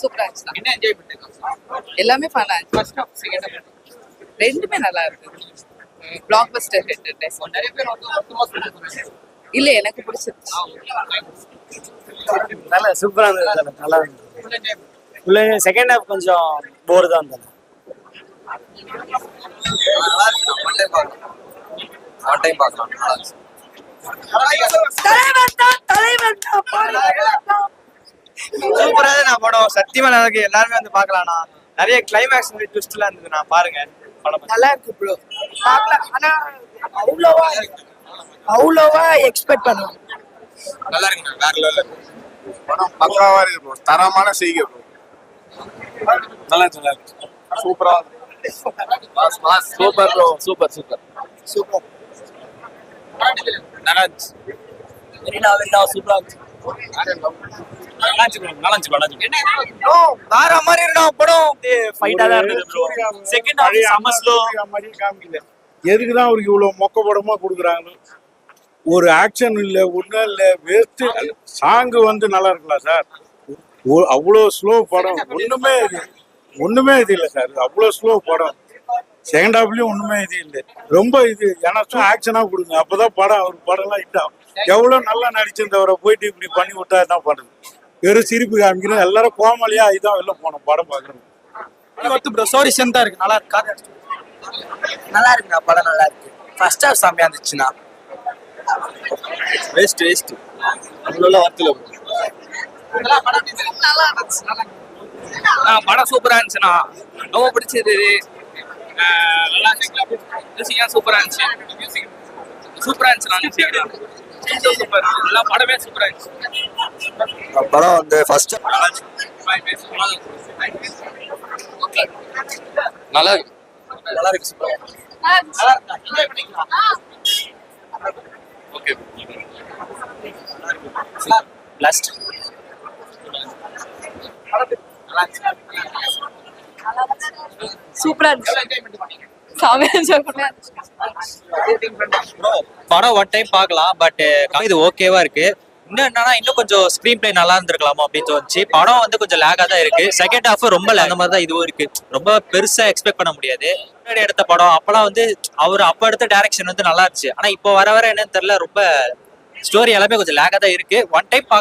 சூப்பரா இருந்துச்சு என்ன என்ஜாய் பண்ணிருக்கோம் எல்லாமே ஃபர்ஸ்ட் ஆஃப் செகண்ட் ஆஃப் ரெண்டுமே நல்லா இருந்தது பிளாக் பஸ்டர் ஹிட் நிறைய பேர் வந்து இல்ல எனக்கு பிடிச்சிருச்சு. நல்லா சூப்பரா இருந்தது. நல்லா இருந்தது செகண்ட் ஹாஃப் கொஞ்சம் போர் தான் ஒன் டைம் பார்க்கலாம் நல்லா சூப்பரா நான் படம் சத்தியமா எல்லாருமே வந்து பார்க்கலாம்ண்ணா நிறைய கிளைமேக்ஸ் ட்விஸ்ட்லாம் இருந்தது நான் பாருங்க படம் நல்லா இருக்கு ப்ரோ பார்க்கலாம் ஆனா அவ்வளோவா அவ்வளோவா எக்ஸ்பெக்ட் பண்ணுவோம் நல்லா இருக்குண்ணா வேற லெவலில் படம் பக்காவா இருக்கு தரமான செய்கை நல்லா இருக்கு, நல்லா இருக்கு. சூப்பரா super bro super super. Super. நல்லா இருந்துச்சு வெரினா வெரினா சூப்பரா இருந்துச்சு. நல்லா இருந்துச்சு bro. நல்லா இருந்துச்சு, நல்லா இருந்துச்சு. ப்ரோ வேற மாதிரி இருந்தா படம் ஃபைட்டா தான் இருந்தது ப்ரோ செகண்ட் ஹாஃப் செம்ம ஸ்லோ எதுக்கு தான் அவருக்கு இவ்வளவு மொக்க படமா கொடுக்குறாங்க ஒரு ஆக்ஷன் இல்ல ஒண்ணும் இல்ல வேஸ்ட் சாங் வந்து நல்லா இருக்கலாம் சார்? ஒ- அவ்வளோ ஸ்லோ படம். ஒண்ணுமே ஒண்ணுமே இது இல்லை சார். அவ்வளோ ஸ்லோ படம். செகண்ட் ஹாஃப்லயும் ஒண்ணுமே இது இல்லை. ரொம்ப இது எனக்கும் ஆக்ஷனா கொடுங்க. அப்பதான் படம் அவர் படம்லாம் ஹிட் ஆகும். எவ்வளவு நல்லா நடிச்சிருந்தவரை போயிட்டு இப்படி பண்ணி விட்டா என்ன பண்றது வெறும் சிரிப்பு காமிக்கிறோம் எல்லாரும் கோமாளியா இதான் வெளில போனோம் படம் பாக்குறோம் ஒத்து ப்ரோ ஸ்டோரி சென்டா இருக்கு. நல்லா இருக்கு. நல்லா இருக்குண்ணா படம் நல்லா இருக்கு. ஃபர்ஸ்ட் ஹாஃப் செம்மையா இருந்துச்சுண்ணா. வேஸ்ட் வேஸ்ட் அவ்வளோ வரத்துல ஆ படம் சூப்பரா இருந்துச்சுண்ணா. ரொம்ப பிடிச்சது ஆ, நல்லா இருந்துச்சு மியூசிக்லாம் சூப்பரா இருந்துச்சு. மியூசிக் சூப்பரா இருந்துச்சு. சூப்பர் எல்லா படமே சூப்பரா இருந்துச்சு. படம் வந்து ஃபர்ஸ்ட் ஓகே நல்லா இருக்கு. நல்லா இருக்கு சூப்பர். ஓகே. சூப்பரா இருந்துச்சு. படம் ஒன் டைம் பார்க்கலாம் பட் uh, இது ஓகேவா இருக்கு. இன்னும் என்னன்னா இன்னும் கொஞ்சம் ஸ்க்ரீன் பிளே நல்லா இருந்திருக்கலாமோ அப்படின்னு தோணுச்சு. படம் வந்து கொஞ்சம் லேகா தான் இருக்கு. செகண்ட் ஹாஃப் ரொம்ப lag. அந்த மாதிரி தான் இதுவும் இருக்கு. ரொம்ப பெருசா எக்ஸ்பெக்ட் பண்ண முடியாது. முன்னாடி எடுத்த படம் அப்பெல்லாம் வந்து அவர் அப்ப எடுத்த டைரக்ஷன் வந்து நல்லா இருந்துச்சு. ஆனா இப்போ வர வர என்னன்னு தெரியல ரொம்ப ஸ்டோரி எல்லாமே கொஞ்சம் லேகா தான் இருக்கு. ஒன் டைம் பார்க்கலாம்